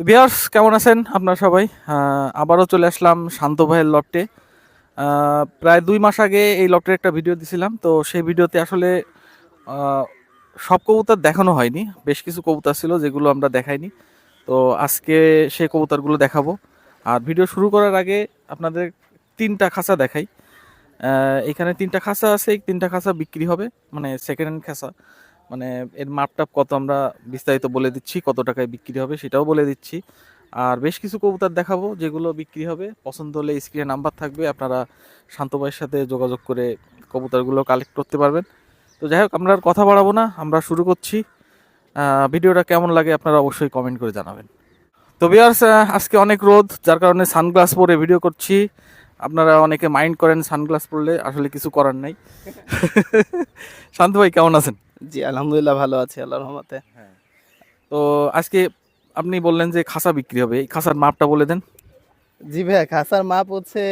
তো বিয়ার্স কেমন আছেন আপনারা সবাই? আবারও চলে আসলাম শান্ত ভাইয়ের লফটে প্রায় দুই মাস আগে এই লফটের একটা ভিডিও দিছিলাম, তো সেই ভিডিওতে আসলে সব কবুতর দেখানো হয়নি। বেশ কিছু কবুতর ছিল যেগুলো আমরা দেখাইনি। তো আজকে সেই কবুতরগুলো দেখাবো। আর ভিডিও শুরু করার আগে আপনাদের তিনটা খাঁচা দেখাই। এখানে তিনটা খাঁচা আছে, তিনটা খাঁচা বিক্রি হবে মানে সেকেন্ড হ্যান্ড খাঁচা। মানে এর মাপটাপ কত আমরা বিস্তারিত বলে দিচ্ছি, কত টাকায় বিক্রি হবে সেটাও বলে দিচ্ছি। আর বেশ কিছু কবুতর দেখাবো যেগুলো বিক্রি হবে। পছন্দ হলে স্ক্রিনে নাম্বার থাকবে, আপনারা শান্ত ভাইয়ের সাথে যোগাযোগ করে কবুতরগুলো কালেক্ট করতে পারবেন। তো যাই হোক, আমরা আর কথা বাড়াবো না, আমরা শুরু করছি। ভিডিওটা কেমন লাগে আপনারা অবশ্যই কমেন্ট করে জানাবেন। তো বিয়ার্স আজকে অনেক রোদ, যার কারণে সানগ্লাস পরে ভিডিও করছি। আপনারা অনেকে মাইন্ড করেন সানগ্লাস পরলে, আসলে কিছু করার নাই। শান্ত ভাই, কেমন আছেন? জি আলহামদুলিল্লাহ ভালো আছি আল্লাহর রহমতে। তো আজকে আপনি বললেন যে খাসা বিক্রি হবে এই খাসার মাপটা বলে দেন। জি ভাইয়া খাসার মাপ হচ্ছে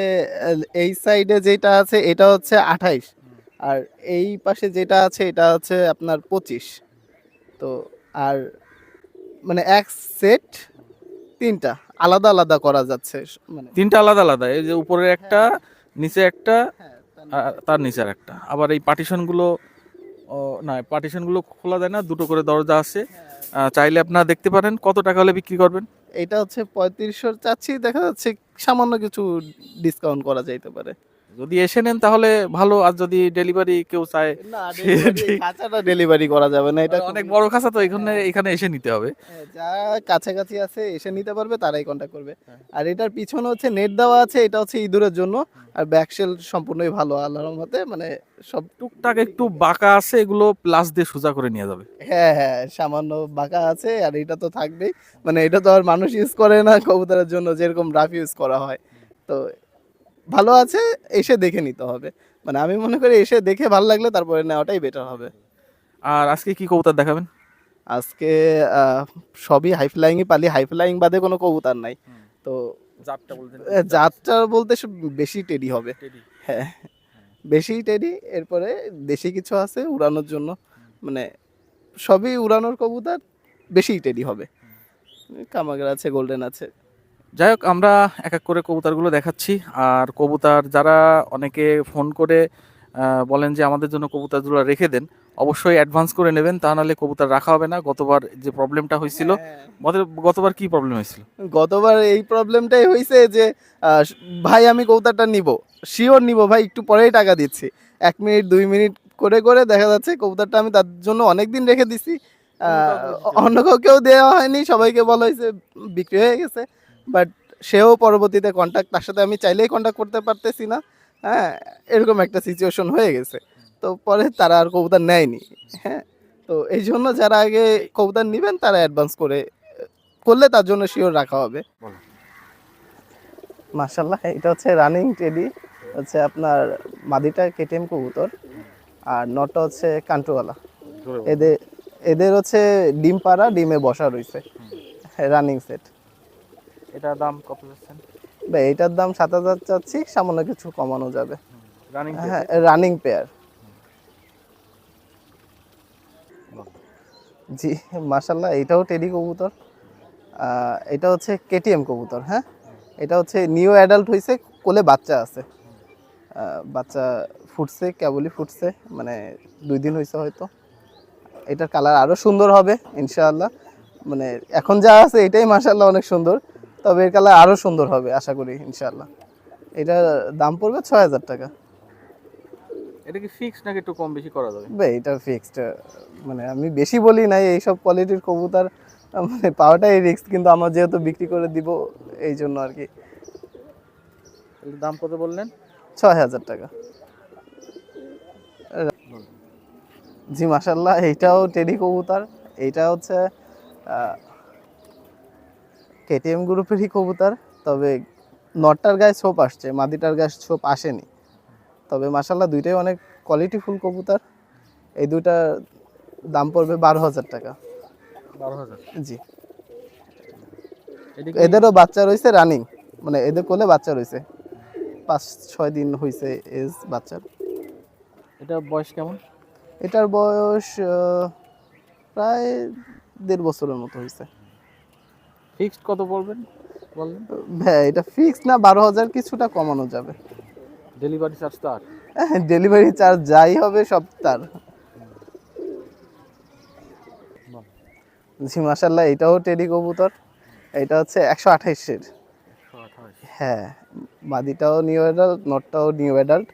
এই সাইডে যেটা আছে এটা হচ্ছে আঠাইশ আর এই পাশে যেটা আছে এটা হচ্ছে আপনার পঁচিশ। তো আর মানে এক সেট তিনটা আলাদা আলাদা করা যাচ্ছে মানে তিনটা আলাদা আলাদা এই যে উপরে একটা নিচে একটা হ্যাঁ, তার নিচে। আর একটা। আবার এই পার্টিশনগুলো না পার্টিশনগুলো খোলা যায় না, দুটো করে দরজা আছে। চাইলে আপনারা দেখতে পারেন, কত টাকা হলে বিক্রি করবেন? এটা হচ্ছে পঁয়ত্রিশশো চাচ্ছি, দেখা যাচ্ছে সামান্য কিছু ডিসকাউন্ট করা যাইতে পারে। যদি এসে নেন তাহলে ভালো আর যদি ডেলিভারি কেউ চায় না খাঁচাটা ডেলিভারি করা যাবে না এটা অনেক বড় খাসা তো এখানে এখানে এসে নিতে হবে। হ্যাঁ, যা কাছাকাছি আছে এসে নিতে পারবে তারাই কন্ট্যাক্ট করবে। হ্যাঁ। আর এটার পিছনে হচ্ছে নেট দেওয়া আছে এটা হচ্ছে ইঁদুরের জন্য। আর ব্যাকশেল সম্পূর্ণই ভালো আল্লাহর রহমতে মানে সব টুকটাক একটু বাঁকা আছে এগুলো প্লাস দিয়ে সোজা করে নিয়ে যাবে। হ্যাঁ হ্যাঁ সামান্য বাঁকা আছে আর এটা তো থাকবেই। মানে এটা তো আর মানুষ ইউজ করে না কবুতরের জন্য যেরকম রাফ ইউজ করা হয়। তো ভালো আছে এসে দেখে নিতে হবে। মানে আমি মনে করি এসে দেখে ভালো লাগলে তারপরে নেওয়াটাই বেটার হবে। আর আজকে কি কবুতর দেখাবেন? আজকে সবই হাই ফ্লাইংই পালি। হাই ফ্লাইং বাদে কোনো কবুতর নাই। তো জাতটা বলতে সব বেশি টেডি হবে। হ্যাঁ বেশি টেডি এরপরে দেশি কিছু আছে উড়ানোর জন্য। মানে সবই উড়ানোর কবুতর বেশি টেডি হবে। কামাগার আছে গোল্ডেন আছে। যাই হোক আমরা এক এক করে কবুতারগুলো দেখাচ্ছি। আর কবুতার যারা অনেকে ফোন করে বলেন যে আমাদের জন্য কবুতরগুলো রেখে দেন অবশ্যই অ্যাডভান্স করে নেবেন। তা নাহলে কবুতর রাখা হবে না। গতবার যে প্রবলেমটা হয়েছিল হ্যাঁ। গতবার কি প্রবলেম হয়েছিল? গতবার এই প্রবলেমটাই হয়েছে যে ভাই আমি কবুতরটা নিব। শিওর নিব ভাই একটু পরেই টাকা দিচ্ছি। এক মিনিট দুই মিনিট করে করে দেখা যাচ্ছে কবুতরটা আমি তার জন্য অনেক দিন রেখে দিছি। অন্য কাউকেও দেওয়া হয়নি। সবাইকে বলা হয়েছে বিক্রি হয়ে গেছে। বাট সেও পরবর্তীতে কন্ট্যাক্ট তার সাথে আমি চাইলেই কন্ট্যাক্ট করতে পারতেছি না। হ্যাঁ এরকম একটা সিচুয়েশন হয়ে গেছে। তো পরে তারা আর কবুতর নেয়নি। হ্যাঁ তো এই জন্য যারা আগে কবুতর নেবেন তারা অ্যাডভান্স করে করলে তার জন্য শিওর রাখা হবে। মার্শাল্লাহ এটা হচ্ছে রানিং টেডি হচ্ছে আপনার মাদিটা কেটিএম কবুতর আর নটটা হচ্ছে কান্টুওয়ালা। এদের এদের হচ্ছে ডিম পাড়া ডিমে বসা রয়েছে রানিং সেট এটা দাম কত যাচ্ছেন? ভাই এটার দাম সাত হাজার চাচ্ছি সামান্য কিছু কমানো যাবে। রানিং হ্যাঁ রানিং পেয়ার জি মাশাল্লাহ এটাও টেডি কবুতর। এটা হচ্ছে কেটিএম কবুতর হ্যাঁ? এটা হচ্ছে নিউ অ্যাডাল্ট হয়েছে কোলে বাচ্চা আছে। বাচ্চা ফুটছে কেবলই ফুটছে মানে দুই দিন হয়েছে হয়তো। এটার কালার আরও সুন্দর হবে ইনশাআল্লাহ। মানে এখন যা আছে এটাই মাশাল্লাহ অনেক সুন্দর। তবে এর কালার আরও সুন্দর হবে আশা করি ইনশাআল্লাহ। এটার দাম পড়বে ছয় হাজার টাকা। এটা কি ফিক্সড নাকি একটু কম বেশি করা যাবে? বে এটা ফিক্সড মানে আমি বেশি বলি নাই এইসব কোয়ালিটির কবুতর মানে পাওয়াটাই রিস্ক কিন্তু আমার যেহেতু বিক্রি করে দিব এই জন্য আর কি। দাম কত বললেন? ছয় হাজার টাকা। জি মাসাল্লাহ এইটাও টেডি কবুতর এইটা হচ্ছে কেটিএম গ্রুপেরই কবুতর তবে নটটার গায়ে ছোপ আসছে মাদিটার গায়ে ছোপ আসেনি। তবে মাসাল্লাহ দুইটাই অনেক কোয়ালিটিফুল কবুতর। এই দুইটা দাম পড়বে বারো হাজার টাকা। বারো হাজার? জি। এদেরও বাচ্চা রয়েছে রানিং মানে এদের কোলে বাচ্চা রয়েছে। পাঁচ ছয় দিন হয়েছে এজ বাচ্চার। এটা বয়স কেমন? এটার বয়স প্রায় দেড় বছরের মতো হয়েছে ফিক্সড কত পড়বেন বললেন হ্যাঁ এটা ফিক্স না বারো হাজার কিছুটা কমানো যাবে। ডেলিভারি চার্জ তো আর। ডেলিভারি চার্জ যাই হবে সব তার। জি মাসাল্লাহ এটাও টেডি কবুতর। এটা হচ্ছে একশো আঠাইশের হ্যাঁ মাদিটাও নিউ অ্যাডাল্ট নটটাও নিউ অ্যাডাল্ট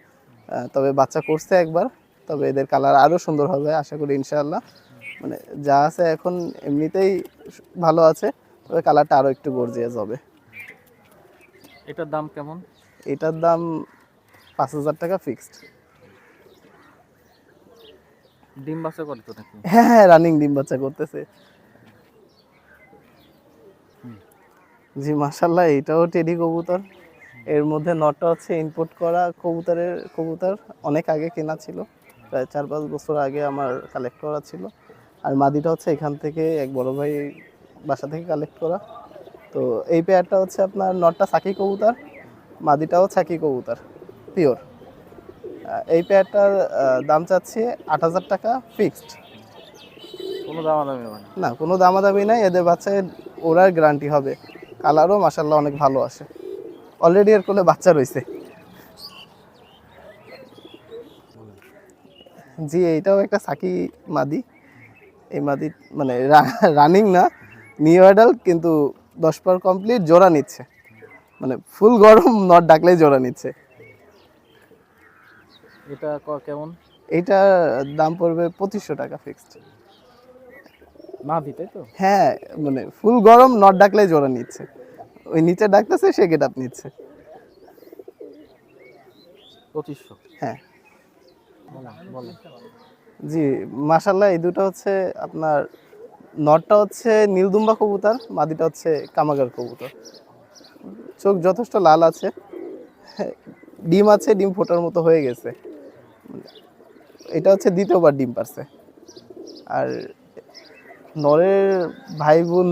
তবে বাচ্চা করছে একবার তবে এদের কালার আরও সুন্দর হবে আশা করি ইনশাআল্লাহ। মানে যা আছে এখন এমনিতেই ভালো আছে। তবে কালারটা আরও একটু গর্জিয়াস হবে। এটার দাম কেমন? এটার দাম পাঁচ হাজার টাকা ফিক্সড ডিম বাচ্চা করে তো নাকি? হ্যাঁ হ্যাঁ রানিং ডিম বাচ্চা করতেছে। জি মাশাল্লাহ এটাও টেডি কবুতর। এর মধ্যে নটটা হচ্ছে ইনপুট করা কবুতরের কবুতর অনেক আগে কেনা ছিল। প্রায় চার পাঁচ বছর আগে আমার কালেক্ট করা ছিল। আর মাদিটা হচ্ছে এখান থেকে এক বড় ভাই বাসা থেকে কালেক্ট করা। তো এই পেয়ারটা হচ্ছে আপনার নটটা সাকি কবুতর মাদিটাও সাকি কবুতর পিওর এই পেয়ারটার দাম চাচ্ছি আট হাজার টাকা ফিক্সড কোনো দামাদামি হবে না। না কোনো দামাদামি নাই এদের বাচ্চায় ওরার গ্যারান্টি হবে। কালারও মাসাল্লাহ অনেক ভালো আসে। অলরেডি এর কোলে বাচ্চা রয়েছে জি এইটাও একটা সাকি মাদি। এই মাদি মানে রানিং না নিউ অ্যাডাল্ট কিন্তু দশ পার কমপ্লিট জোড়া নিচ্ছে। মানে ফুল গরম নট ডাকলেই জোড়া নিচ্ছে। এটা কেমন? এইটার দাম পড়বে পঁচিশশো টাকা ফিক্সড না দিতে তো? হ্যাঁ মানে ফুল গরম নট ডাকলেই জোড়া নিচ্ছে। ওই নিচে ডাকতেছে সে গেট আপ নিচ্ছে। পঁচিশশো? হ্যাঁ। জি মাশাল্লাহ এই দুটো হচ্ছে আপনার নটটা হচ্ছে নীলদুম্বা কবুতর, মাদিটা হচ্ছে কামাগার কবুতর। চোখ যথেষ্ট লাল আছে। ডিম আছে, ডিম ফোটার মতো হয়ে গেছে। এটা হচ্ছে দ্বিতীয়বার ডিম পারছে। আর নরের ভাই বোন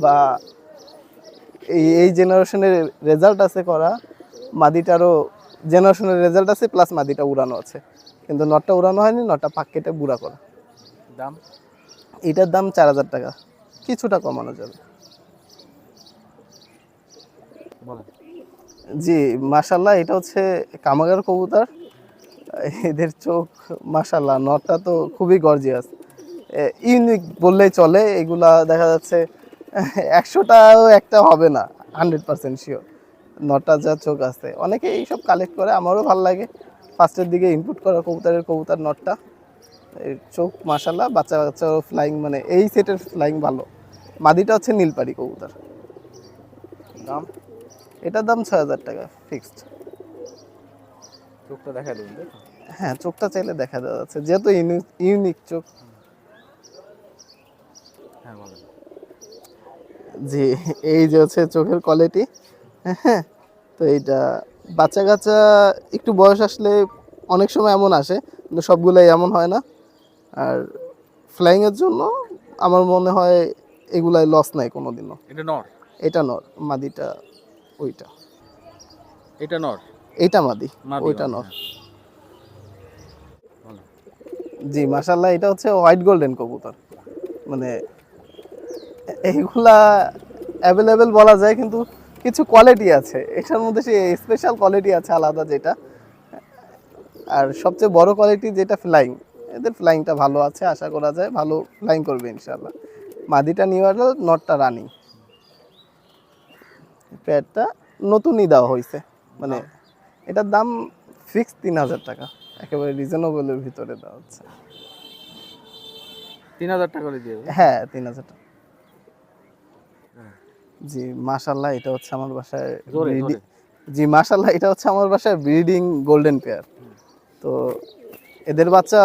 বা এই এই জেনারেশনের রেজাল্ট আছে করা, মাদিটারও জেনারেশনের রেজাল্ট আছে প্লাস মাদিটা উড়ানো আছে। কিন্তু নটটা উড়ানো হয়নি, নটটা পাক কেটে বুড়া করা। দাম? এটার দাম চার হাজার টাকা। কিছুটা কমানো যাবে। জি মাশাল্লাহ এটা হচ্ছে কামাগার কবুতর। এদের চোখ মাশাল্লাহ নটটা তো খুবই গর্জিয়াস। ইউনিক বললেই চলে এগুলা দেখা যাচ্ছে একশোটাও একটা হবে না হান্ড্রেড পার্সেন্ট শিওর। নটা যা চোখ আছে। অনেকে এইসব কালেক্ট করে আমারও ভালো লাগে। ফার্স্টের দিকে ইনপুট করা কবুতরের কবুতর নটটা। চোখ মাশাল্লাহ বাচ্চা বাচ্চা ফ্লাইং মানে এই সেটের ফ্লাইং ভালো। মাদিটা হচ্ছে নীলপাড়ি কবুতর। দাম? এটার দাম ছয় হাজার টাকা ফিক্সড চোখটা দেখা দেবেন হ্যাঁ চোখটা চাইলে দেখা দেওয়া যাচ্ছে যেহেতু ইউনিক চোখ। হ্যাঁ জি এই যে হচ্ছে চোখের কোয়ালিটি হ্যাঁ তো এইটা বাচ্চা কাচ্চা একটু বয়স আসলে অনেক সময় এমন আসে কিন্তু সবগুলোই এমন হয় না। আর ফ্লাইংয়ের জন্য আমার মনে হয় এগুলাই লস নাই কোনো দিনও এটা নর? এটা নর মাদিটা ওইটা। এটা নর? এইটা মাদি ওইটা নর। হ্যাঁ। জি মাশাল্লাহ এটা হচ্ছে হোয়াইট গোল্ডেন কবুতর। মানে এইগুলা অ্যাভেলেবেল বলা যায় কিন্তু কিছু কোয়ালিটি আছে। এটার মধ্যে সে স্পেশাল কোয়ালিটি আছে আলাদা যেটা। আর সবচেয়ে বড় কোয়ালিটি যেটা ফ্লাইং এদের ফ্লাইংটা ভালো আছে আশা করা যায় ভালো ফ্লাইং করবে ইনশাল্লাহ মাদিটা নিউ অ্যাডাল্ট নটটা রানিং প্যাডটা নতুনই দেওয়া হয়েছে মানে এটার দাম ফিক্স তিন হাজার টাকা একেবারে রিজনেবলের ভিতরে দেওয়া হচ্ছে। তিন হাজার টাকা করে দিয়ে হ্যাঁ তিন হাজার টাকা। হ্যাঁ। জি মাশাল্লাহ এটা হচ্ছে আমার বাসায় জি মাশাল্লাহ এটা হচ্ছে আমার বাসায় ব্রিডিং গোল্ডেন পেয়ার তো এদের বাচ্চা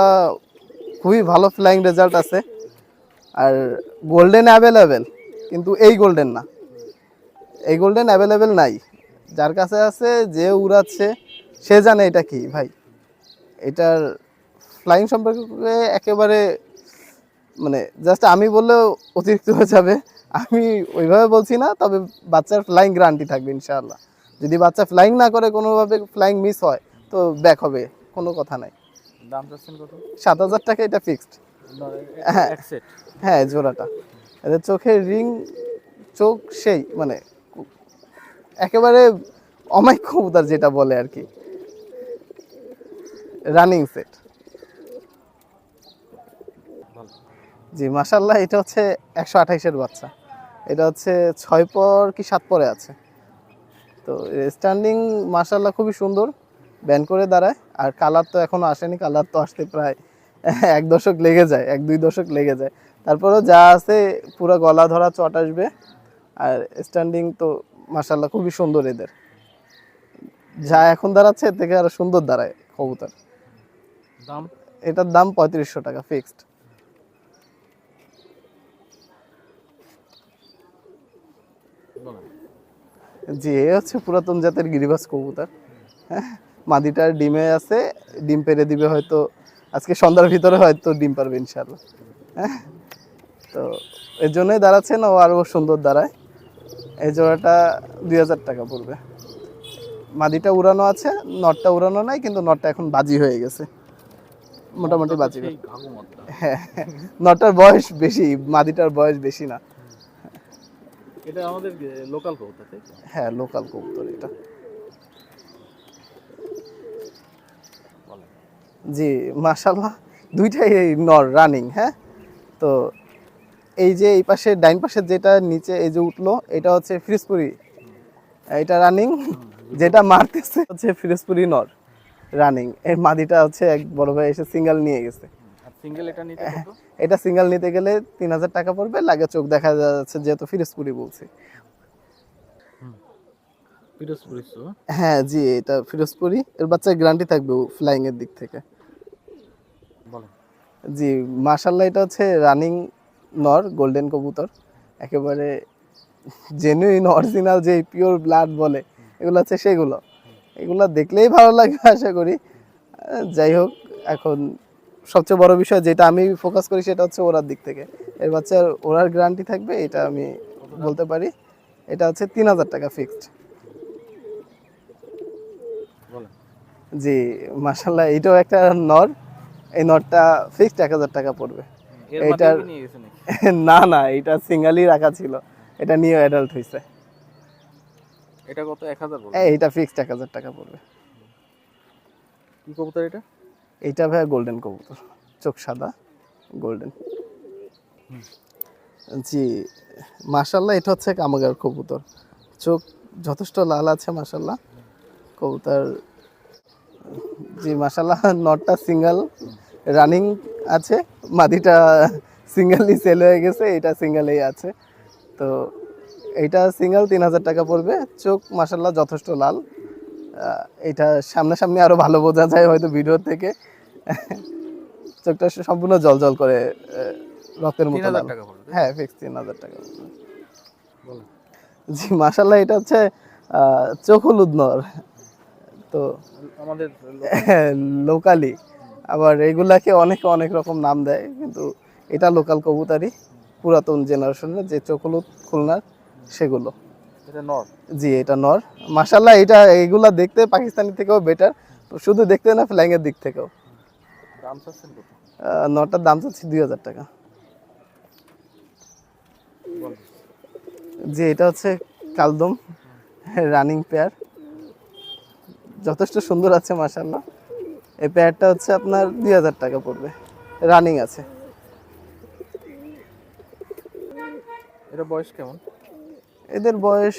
খুবই ভালো ফ্লাইং রেজাল্ট আছে। আর গোল্ডেন অ্যাভেলেবেল কিন্তু এই গোল্ডেন না। এই গোল্ডেন অ্যাভেলেবেল নাই। যার কাছে আছে, যে উড়াচ্ছে, সে জানে এটা কি ভাই। এটার ফ্লাইং সম্পর্কে একেবারে মানে জাস্ট আমি বললেও অতিরিক্ত হয়ে যাবে। আমি ওইভাবে বলছি না, তবে বাচ্চার ফ্লাইং গ্যারান্টি থাকবে ইনশাআল্লাহ। যদি বাচ্চা ফ্লাইং না করে, কোনোভাবে ফ্লাইং মিস হয়, তো ব্যাক হবে, কোনো কথা নাই। দাম চাচ্ছেন কত? সাত হাজার টাকা এটা ফিক্সড হ্যাঁ। হ্যাঁ জোড়াটা। এদের চোখের রিং চোখ সেই মানে একেবারে অমায়িক কবুতর যেটা বলে আর কি। রানিং সেট জি মাসাল্লাহ এটা হচ্ছে একশো আঠাইশের বাচ্চা। এটা হচ্ছে ছয় পর কি সাত পরে আছে। তো স্ট্যান্ডিং মাসাল্লাহ খুবই সুন্দর। ব্যান করে দাঁড়ায়। আর কালার তো এখনও আসেনি কালার তো আসতে প্রায় এক দশক লেগে যায় এক দুই দশক লেগে যায়। তারপরেও যা আছে পুরো গলা ধরা চট আসবে। আর স্ট্যান্ডিং তো মাসাল্লাহ খুবই সুন্দর এদের। যা এখন দাঁড়াচ্ছে এর থেকে আরও সুন্দর দাঁড়ায় কবুতর। দাম? এটার দাম পঁয়ত্রিশশো টাকা ফিক্সড জি এ হচ্ছে পুরাতন জাতের গিরিবাজ কবুতর। হ্যাঁ? মাদিটার ডিমে আছে ডিম পেরে দিবে হয়তো আজকে সন্ধ্যার ভিতরে হয়তো ডিম পারবে ইনশাল্লাহ হ্যাঁ? তো এর জন্যই দাঁড়াচ্ছেন ও আরও সুন্দর দাঁড়ায়। এই জোড়াটা দুই হাজার টাকা পড়বে। মাদিটা উড়ানো আছে নটটা উড়ানো নাই কিন্তু নটটা এখন বাজি হয়ে গেছে। মোটামুটি বাজি হ্যাঁ নটটার বয়স বেশি মাদিটার বয়স বেশি না। এটা আমাদের লোকাল কবুতর হ্যাঁ লোকাল কবুতর এটা। জি মাশাল্লাহ দুইটাই নর রানিং হ্যাঁ? তো এই যে এই পাশে ডাইন পাশে যেটা নিচে এই যে উঠল এটা হচ্ছে ফিরিজপুরি এটা রানিং যেটা মারতেছে হচ্ছে ফিরিজপুরি নর রানিং এর মাদিটা হচ্ছে এক বড় ভাই এসে সিঙ্গেল নিয়ে গেছে। সিঙ্গেল এটা নিতে এটা সিঙ্গেল নিতে গেলে তিন হাজার টাকা পড়বে লাগে চোখ দেখা যাচ্ছে যেহেতু ফিরোজপুরি বলছি। হ্যাঁ জি এটা ফিরোজপুরি এর বাচ্চার গ্যারান্টি থাকবে ফ্লাইং এর দিক থেকে। জি মাশাল্লাহ এটা হচ্ছে রানিং নর গোল্ডেন কবুতর। একেবারে জেনুইন অরিজিনাল যে পিওর ব্লাড বলে এগুলো হচ্ছে সেগুলো। এগুলো দেখলেই ভালো লাগে আশা করি। যাই হোক এখন সবচেয়ে বড় বিষয় যেটা আমি ফোকাস করি সেটা হচ্ছে ওরার দিক থেকে। এর বাচ্চার ওরার গ্যারান্টি থাকবে এটা আমি বলতে পারি। এটা হচ্ছে তিন হাজার টাকা ফিক্সড জি মাশাল্লাহ এটাও একটা নর। এই নটটা ফিক্সড এক হাজার টাকা পড়বে। নাকি? না না এটা সিঙ্গালি রাখা ছিল। এটা নিয়ে অ্যাডাল্ট হয়েছে এটা কত? এক হাজার বলেন এটা ফিক্সড এক হাজার টাকা পড়বে। কি কবুতর এটা? এইটা ভাই গোল্ডেন কবুতর। চোখ সাদা গোল্ডেন জি মাশাল্লাহ এটা হচ্ছে কামাগার কবুতর। চোখ যথেষ্ট লাল আছে মাশাল্লাহ। কবুতর জি মাশাল্লাহ নটটা সিঙ্গেল রানিং আছে। মাদিটা সিঙ্গেলই সেল হয়ে গেছে এটা সিঙ্গেলেই আছে। তো এইটা সিঙ্গেল তিন হাজার টাকা পড়বে। চোখ মাশাল্লাহ যথেষ্ট লাল। এটা সামনাসামনি আরও ভালো বোঝা যায় হয়তো ভিডিও থেকে। চোখটা সম্পূর্ণ জল জল করে রক্তের মতো হ্যাঁ ফিক্স তিন হাজার টাকা জি মাশাল্লাহ এটা হচ্ছে আহ, চোখ হলুদ নর। তো আমাদের লোকালি। আবার এগুলাকে অনেকে অনেক রকম নাম দেয় কিন্তু এটা লোকাল কবুতারি পুরাতন জেনারেশনের যে চকলুত খুলনার সেগুলো। এটা নর? জি এটা নর। মাশাল্লাহ এটা এগুলা দেখতে পাকিস্তানি থেকেও বেটার শুধু দেখতে না ফ্লাইং এর দিক থেকেও। দাম চাচ্ছেন কত? নটার দাম চাচ্ছি দুই হাজার টাকা। জি এটা হচ্ছে কালদম রানিং পেয়ার যথেষ্ট সুন্দর আছে মাশাল্লাহ এই প্যাডটা হচ্ছে আপনার দুই হাজার টাকা পড়বে। রানিং আছে। এটা বয়স কেমন? এদের বয়স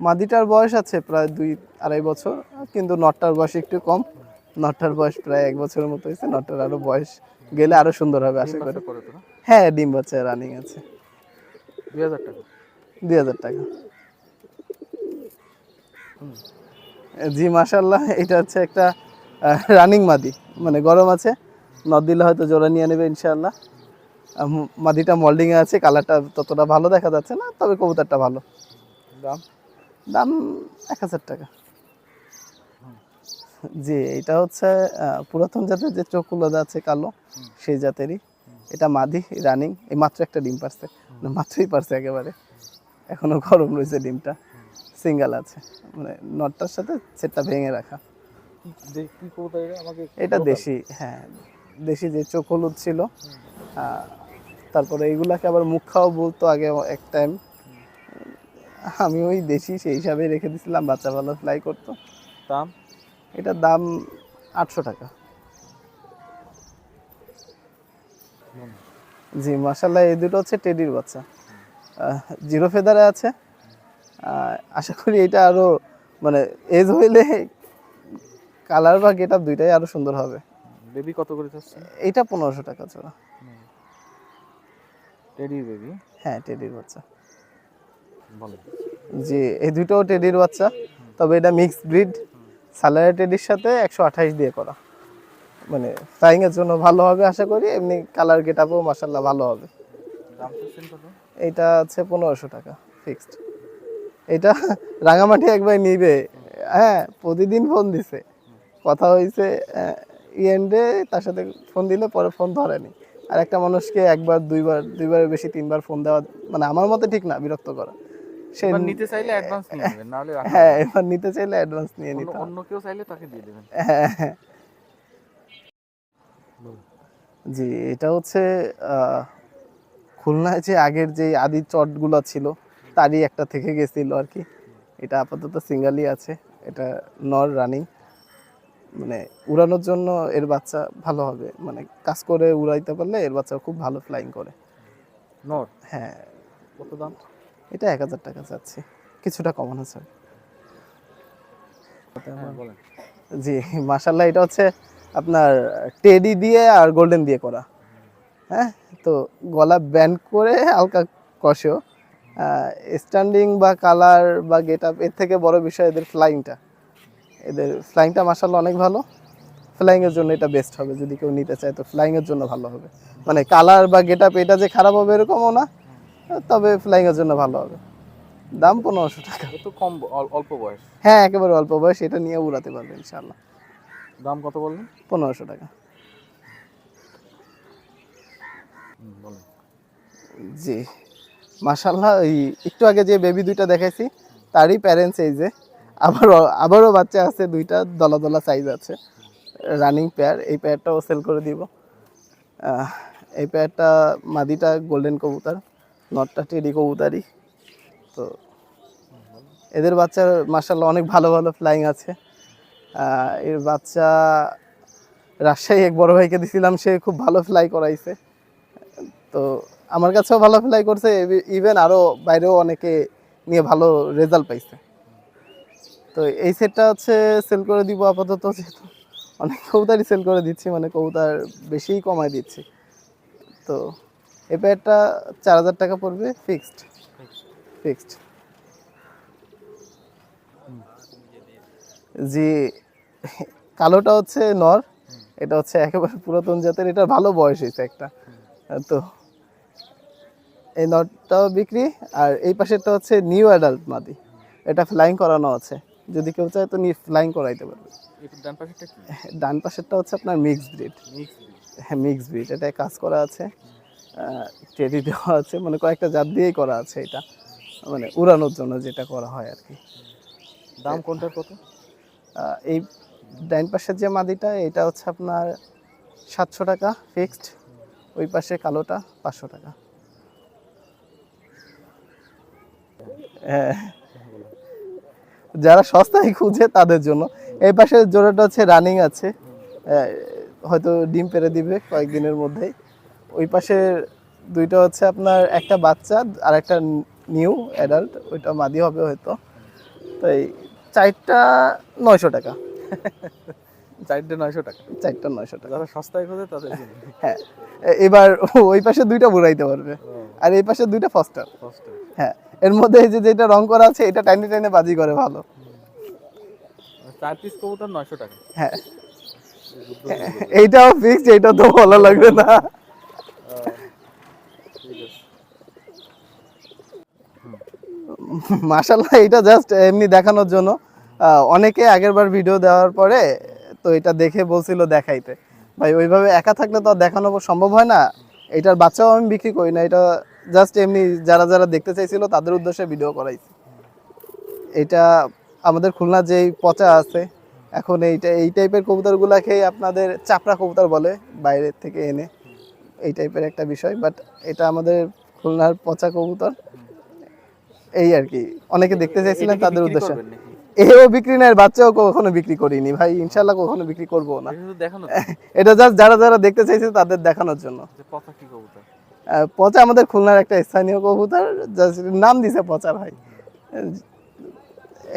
মাদিটার বয়স আছে প্রায় দুই আড়াই বছর কিন্তু নটটার বয়স একটু কম। নটটার বয়স প্রায় এক বছরের মতো হয়েছে নটটার আরও বয়স গেলে আরও সুন্দর হবে আশা করি। হ্যাঁ ডিম বাচ্চা রানিং আছে। দুই হাজার টাকা? দুই হাজার টাকা। জি মাশাল্লাহ এটা হচ্ছে একটা রানিং মাদি। মানে গরম আছে নদ দিলে হয়তো জোড়া নিয়ে নেবে ম- মাদিটা মল্ডিংয়ে আছে কালারটা ততটা ভালো দেখা যাচ্ছে না, তবে কবুতরটা ভালো। দাম? দাম এক হাজার টাকা। জি, এটা হচ্ছে পুরাতন জাতের যে চোখগুলো আছে কালো, সেই জাতেরই। এটা মাদি রানিং এই মাত্র একটা ডিম পারছে। মাত্রই পারছে একেবারে। এখনও গরম রয়েছে ডিমটা। সিঙ্গেল আছে। মানে নটটার সাথে সেটটা ভেঙে রাখা। কি কবুতর এটা আমাকে এটা দেশি হ্যাঁ দেশি যে চোখ হলুদ ছিল তারপরে এইগুলাকে আবার মুখ খাওয়া বলতো আগে এক টাইম আমি ওই দেশি সেই হিসাবে রেখে দিছিলাম বাচ্চা ভালো ফ্লাই করতো। দাম? এটার দাম আটশো টাকা। জি মাসাল্লাহ এই দুটো হচ্ছে টেডির বাচ্চা। জিরো ফেদারে আছে। আশা করি এটা আরও মানে এজ হইলে কালার বা গেট আপ দুইটাই আরও সুন্দর হবে। বেবি কত করে চাচ্ছে এইটা পনেরোশো টাকা ছাড়া টেডি বেবি হ্যাঁ টেডির বাচ্চা। ভালো জি এই দুটোও টেডির বাচ্চা তবে এটা মিক্সড ব্রিড সালারি টেডির সাথে একশো আঠাইশ দিয়ে করা। মানে ফ্লাইং এর জন্য ভালো হবে আশা করি এমনি কালার গেট আপও মাসাল্লাহ ভালো হবে। চাচ্ছেন এইটা হচ্ছে পনেরোশো টাকা ফিক্সড এটা রাঙামাটি একবার নিবে। হ্যাঁ প্রতিদিন ফোন দিছে। কথা হয়েছে ইএন্ডে তার সাথে ফোন দিলে পরে ফোন ধরেনি। আর একটা মানুষকে একবার দুইবার দুইবারের বেশি তিনবার ফোন দেওয়া মানে আমার মতে ঠিক না বিরক্ত করা। সে নিতে চাইলে অ্যাডভান্স নিয়ে নেবেন নাহলে হ্যাঁ এবার নিতে চাইলে অ্যাডভান্স নিয়ে নিতে অন্য কেউ চাইলে তাকে দিয়ে দেবেন। হ্যাঁ। জি এটা হচ্ছে আহ, খুলনায় যে আগের যে আদি চটগুলো ছিল তারই একটা থেকে গেছিল আর কি। এটা আপাতত সিঙ্গালি আছে এটা নর রানিং। মানে উড়ানোর জন্য এর বাচ্চা ভালো হবে। মানে কাজ করে উড়াইতে পারলে এর বাচ্চা খুব ভালো ফ্লাইং করে। নর? হ্যাঁ। কত দাম? এটা এক হাজার টাকা চাচ্ছি কিছুটা কমানো স্যার জি মাশাল্লাহ এটা হচ্ছে আপনার টেডি দিয়ে আর গোল্ডেন দিয়ে করা। হ্যাঁ তো গলা ব্যান্ড করে হালকা কষেও। স্ট্যান্ডিং বা কালার বা গেট আপ এর থেকে বড় বিষয় এদের ফ্লাইংটা এদের ফ্লাইংটা মাশাল্লাহ অনেক ভালো। ফ্লাইংয়ের জন্য এটা বেস্ট হবে যদি কেউ নিতে চায় তো ফ্লাইংয়ের জন্য ভালো হবে। মানে কালার বা গেট আপ এটা যে খারাপ হবে এরকমও না তবে ফ্লাইংয়ের জন্য ভালো হবে। দাম পনেরোশো টাকা। এ তো কম অল্প বয়স? হ্যাঁ একেবারে অল্প বয়স এটা নিয়ে উড়াতে পারবে ইনশাল্লাহ দাম কত বললেন? পনেরোশো টাকা। জি। মাশাল্লাহ ওই একটু আগে যে বেবি দুইটা দেখাইছি তারই প্যারেন্টস এই যে। আবারও আবারও বাচ্চা আছে, দুইটা দলা দলা সাইজ আছে। রানিং পেয়ার এই পেয়ারটাও সেল করে দিব। এই পেয়ারটা মাদিটা গোল্ডেন কবুতর নটটা টেডি কবুতারই। তো এদের বাচ্চার মাশাল্লাহ অনেক ভালো ভালো ফ্লাইং আছে। এর বাচ্চা রাজশাহী এক বড় ভাইকে দিছিলাম, সে খুব ভালো ফ্লাই করাইছে। তো আমার কাছেও ভালো ফ্লাই করছে ইভেন আরও বাইরেও অনেকে নিয়ে ভালো রেজাল্ট পাইছে। তো এই সেটটা হচ্ছে সেল করে দিব আপাতত যেহেতু অনেক কবুতারই সেল করে দিচ্ছি মানে কবুতার বেশিই কমায় দিচ্ছি। তো এ প্যাডটা চার হাজার টাকা পড়বে ফিক্সড ফিক্সড জি, কালোটা হচ্ছে নর, এটা হচ্ছে একেবারে পুরাতন জাতের এটা ভালো বয়স হয়েছে একটা। তো এই নটটাও বিক্রি, আর এই পাশেরটা হচ্ছে নিউ অ্যাডাল্ট মাদি, এটা ফ্লাইং করানো আছে। যদি কেউ চায় তো নিয়ে ফ্লাইং করাইতে পারবে। ডান পাশেরটা কি? ডান পাশেরটা হচ্ছে আপনার মিক্স ব্রিড মিক্স হ্যাঁ মিক্স ব্রিড এটা কাজ করা আছে। টেডি দেওয়া আছে মানে কয়েকটা জাত দিয়েই করা আছে এটা। মানে উড়ানোর জন্য যেটা করা হয় আর কি। দাম কোনটার কত? এই ডাইন পাশের যে মাদিটা এটা হচ্ছে আপনার সাতশো টাকা ফিক্সড ওই পাশে কালোটা পাঁচশো টাকা। হ্যাঁ। যারা সস্তায় খুঁজে তাদের জন্য। এই পাশের জোড়াটা হচ্ছে রানিং আছে। হয়তো ডিম পেরে দিবে কয়েকদিনের মধ্যেই। ওই পাশের দুইটা হচ্ছে আপনার একটা বাচ্চা আর একটা নিউ অ্যাডাল্ট ওইটা মাদি হবে হয়তো। তাই চারটা নয়শো টাকা। চারটে নয়শো টাকা। চারটা নয়শো টাকা। যারা সস্তায় খোঁজে তাদের হ্যাঁ এবার ওই পাশে দুইটা বুড়াইতে পারবে। আর এই পাশে দুইটা ফস্টার হ্যাঁ এর মধ্যে এই যে যেটা রং করা আছে এটা টাইনে টাইনে বাজি করে ভালো। চার পিস কবুতর নয়শো টাকা। হ্যাঁ। এইটাও এইটা তো ভালো লাগবে না। মাশাল্লাহ এটা জাস্ট এমনি দেখানোর জন্য। অনেকে আগের বার ভিডিও দেওয়ার পরে তো এটা দেখে বলছিল দেখাইতে। ভাই ওইভাবে একা থাকলে তো আর দেখানো সম্ভব হয় না। এটার বাচ্চাও আমি বিক্রি করি না এটা জাস্ট এমনি যারা যারা দেখতে চাইছিল তাদের উদ্দেশ্যে ভিডিও করাইছি। এটা আমাদের খুলনা যেই পচা আছে এখন এইটা এই টাইপের কবুতরগুলাকে আপনাদের চাপড়া কবুতর বলে বাইরের থেকে এনে। এই টাইপের একটা বিষয় বাট এটা আমাদের খুলনার পচা কবুতর। এই আর কি। অনেকে দেখতে চাইছিলেন তাদের উদ্দেশ্যে। এও বিক্রি নেয় বাচ্চাও কখনো বিক্রি করিনি। ভাই ইনশাল্লাহ কখনো বিক্রি করব না। এটা জাস্ট যারা যারা দেখতে চাইছে তাদের দেখানোর জন্য। পচা আমাদের খুলনার একটা স্থানীয় কবুতর নাম দিছে পচা ভাই।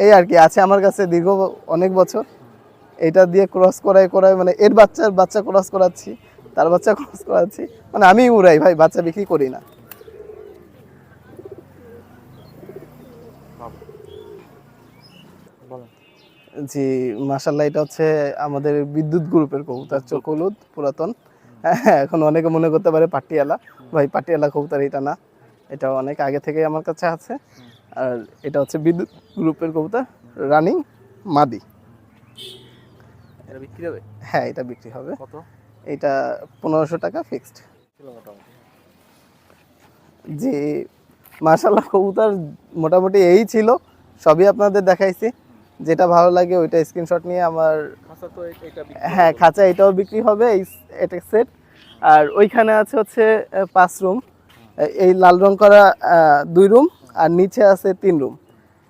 এই আর কি, আছে আমার কাছে দীর্ঘ অনেক বছর। এটা দিয়ে ক্রস করাই করাই মানে এর বাচ্চার বাচ্চা ক্রস করাচ্ছি, তার বাচ্চা ক্রস করাচ্ছি। মানে আমি উড়াই ভাই, বাচ্চা বিক্রি করি না। জি মাসাল্লাহ এটা হচ্ছে আমাদের বিদ্যুৎ গ্রুপের কবুতর, চোখ হলুদ, পুরাতন। হ্যাঁ এখন অনেকে মনে করতে পারে পাটিয়ালা। ভাই পাটিয়ালা কবুতর এটা না। এটা অনেক আগে থেকে আমার কাছে আছে। আর এটা হচ্ছে বিদ্যুৎ গ্রুপের কবুতর রানিং মাদি। এটা বিক্রি হবে? হ্যাঁ এটা বিক্রি হবে। কত? এটা পনেরোশো টাকা ফিক্সড জি মার্শাল্লাহ কবুতর মোটামুটি এই ছিল। সবই আপনাদের দেখাইছি। যেটা ভালো লাগে ওইটা স্ক্রিনশট নিয়ে আমার হ্যাঁ খাঁচা এটাও বিক্রি হবে এই এটা সেট আর ওইখানে আছে হচ্ছে পাঁচ রুম এই লাল রং করা দুই রুম আর নিচে আছে তিন রুম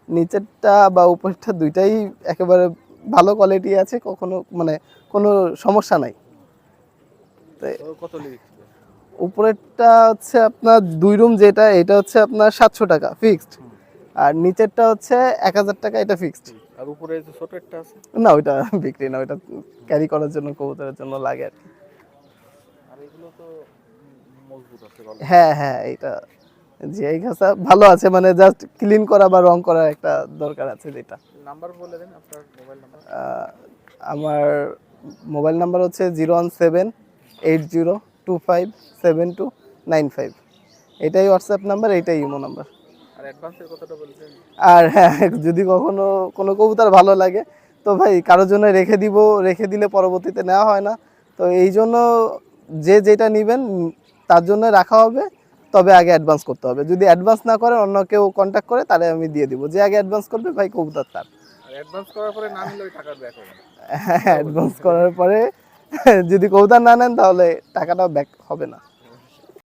নিচেরটা বা উপরটা দুইটাই একেবারে ভালো কোয়ালিটি আছে কখনো মানে কোনো সমস্যা নাই? উপরেরটা হচ্ছে আপনার দুই রুম যেটা এটা হচ্ছে আপনার সাতশো টাকা ফিক্সড আর নিচেরটা হচ্ছে এক হাজার টাকা এটা ফিক্সড আর উপরে যে ছোট একটা আছে? না ওইটা বিক্রি না ওইটা ক্যারি করার জন্য কবুতরের জন্য লাগে আর কি। আর এগুলো তো মজবুত আছে ভালো। হ্যাঁ হ্যাঁ এটা যে এই খাঁচা ভালো আছে মানে জাস্ট ক্লিন করা বা রং করার একটা দরকার আছে যেটা। নাম্বার বলে দেন আপনার মোবাইল নাম্বার আমার মোবাইল নাম্বার হচ্ছে zero one seven eight zero two five seven two nine five. এটাই হোয়াটসঅ্যাপ নাম্বার এইটাই ইমো নাম্বার আর অ্যাডভান্সের কথাটা বলেছেন? আর হ্যাঁ যদি কখনো কোনো কবুতর ভালো লাগে তো ভাই কারোর জন্য রেখে দিব রেখে দিলে পরবর্তীতে নেওয়া হয় না। তো এই জন্য যে যেটা নেবেন তার জন্য রাখা হবে তবে আগে অ্যাডভান্স করতে হবে। যদি অ্যাডভান্স না করে অন্য কেউ কন্ট্যাক্ট করে তাহলে আমি দিয়ে দিব। যে আগে অ্যাডভান্স করবে ভাই কবুতর তার। অ্যাডভান্স করার পরে না নিলে টাকা ব্যাক হবে হ্যাঁ অ্যাডভান্স করার পরে যদি কবুতর না নেন তাহলে টাকাটা ব্যাক হবে না।